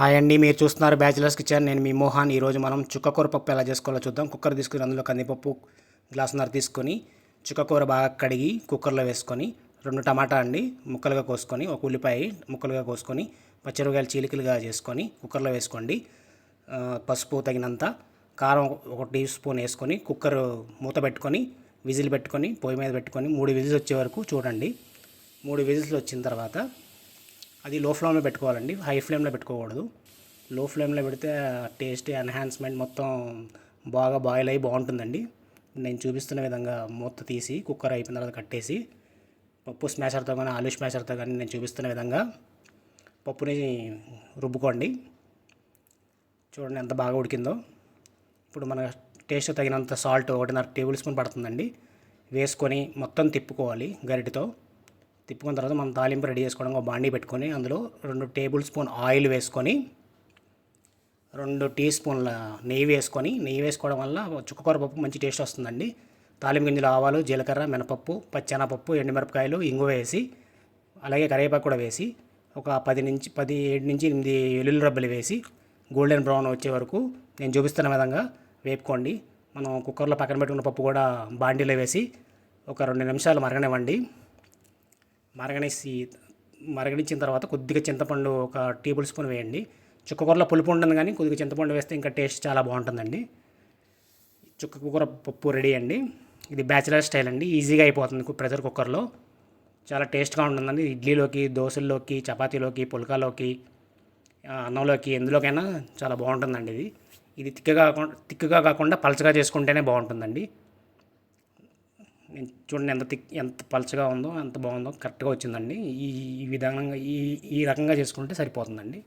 Hi అండి మీరు చూస్తున్నారు బ్యాచిలర్స్ కిచెన్ నేను మీ మోహన్. ఈరోజు మనం చుక్కకూర పప్పు ఎలా చేసుకోవాలో చూద్దాం. కుక్కర్ తీసుకుని అందులో కందిపప్పు గ్లాసున్నర తీసుకొని చుక్కకూర బాగా కడిగి కుక్కర్లో వేసుకొని రెండు టమాటా అండి ముక్కలుగా కోసుకొని ఒక ఉల్లిపాయ ముక్కలుగా కోసుకొని పచ్చిరకాయలు చీలికలుగా చేసుకొని కుక్కర్లో వేసుకోండి. పసుపు తగినంత కారం ఒక టీ స్పూన్ వేసుకొని కుక్కర్ మూత పెట్టుకొని విజిల్ పెట్టుకొని పొయ్యి మీద పెట్టుకొని మూడు విజిల్స్ వచ్చే వరకు చూడండి. మూడు విజిల్స్ వచ్చిన తర్వాత అది లో ఫ్లేమ్లో పెట్టుకోవాలండి హై ఫ్లేమ్లో పెట్టుకోకూడదు. లో ఫ్లేమ్లో పెడితే టేస్ట్ ఎన్హాన్స్మెంట్ మొత్తం బాగా బాయిల్ అయ్యి బాగుంటుందండి. నేను చూపిస్తున్న విధంగా మూత తీసి కుక్కర్ అయిపోయిన తర్వాత కట్టేసి పప్పు స్మాషర్తో కానీ ఆలు స్మాషర్తో కానీ నేను చూపిస్తున్న విధంగా పప్పుని రుబ్బుకోండి. చూడండి ఎంత బాగా ఉడికిందో. ఇప్పుడు మన టేస్ట్ తగినంత సాల్ట్ ఒకటిన్నర టేబుల్ స్పూన్ పడుతుందండి. వేసుకొని మొత్తం తిప్పుకోవాలి గరిటతో. తిప్పుకున్న తర్వాత మనం తాలింపు రెడీ చేసుకోవడం ఒక బాండీ పెట్టుకొని అందులో రెండు టేబుల్ స్పూన్ ఆయిల్ వేసుకొని రెండు టీ స్పూన్ల నెయ్యి వేసుకొని నెయ్యి వేసుకోవడం వల్ల చుక్కకూర పప్పు మంచి టేస్ట్ వస్తుందండి. తాలింపు గింజలు ఆవాలు జీలకర్ర మినపప్పు పచ్చెనపప్పు ఎండుమిరపకాయలు ఇంగు వేసి అలాగే కరివేపాకు కూడా వేసి ఒక పది నుంచి పది ఏడు నుంచి ఎనిమిది వెల్లుల్లి రబ్బలు వేసి గోల్డెన్ బ్రౌన్ వచ్చే వరకు నేను చూపిస్తున్న విధంగా వేపుకోండి. మనం కుక్కర్లో పక్కన పెట్టుకున్న పప్పు కూడా బాండీలో వేసి ఒక రెండు నిమిషాలు మరగనివ్వండి. మరగనేసి మరగనిచ్చిన తర్వాత కొద్దిగా చింతపండు ఒక టేబుల్ స్పూన్ వేయండి. చుక్కకూరలో పులుపు ఉంటుంది కానీ కొద్దిగా చింతపండు వేస్తే ఇంకా టేస్ట్ చాలా బాగుంటుందండి. చుక్కకూర పప్పు రెడీ అండి. ఇది బ్యాచిలర్ స్టైల్ అండి. ఈజీగా అయిపోతుంది ప్రెషర్ కుక్కర్లో. చాలా టేస్ట్గా ఉంటుందండి. ఇడ్లీలోకి దోశల్లోకి చపాతీలోకి పుల్కాలోకి అన్నంలోకి ఎందులోకైనా చాలా బాగుంటుందండి ఇది. ఇది తిక్కగా కాకుండా తిక్కగా కాకుండా పలచగా చేసుకుంటేనే బాగుంటుందండి. చూడండి ఎంత థిక్ ఎంత పలచగా ఉందో ఎంత బాగుందో కరెక్ట్గా వచ్చిందండి. ఈ ఈ విధంగా ఈ ఈ రకంగా చేసుకుంటే సరిపోతుందండి.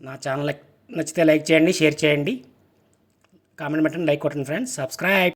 నా ఛానల్ నచ్చితే లైక్ చేయండి షేర్ చేయండి. కామెంట్ పెట్టండి లైక్ కొట్టండి ఫ్రెండ్స్. సబ్స్క్రైబ్.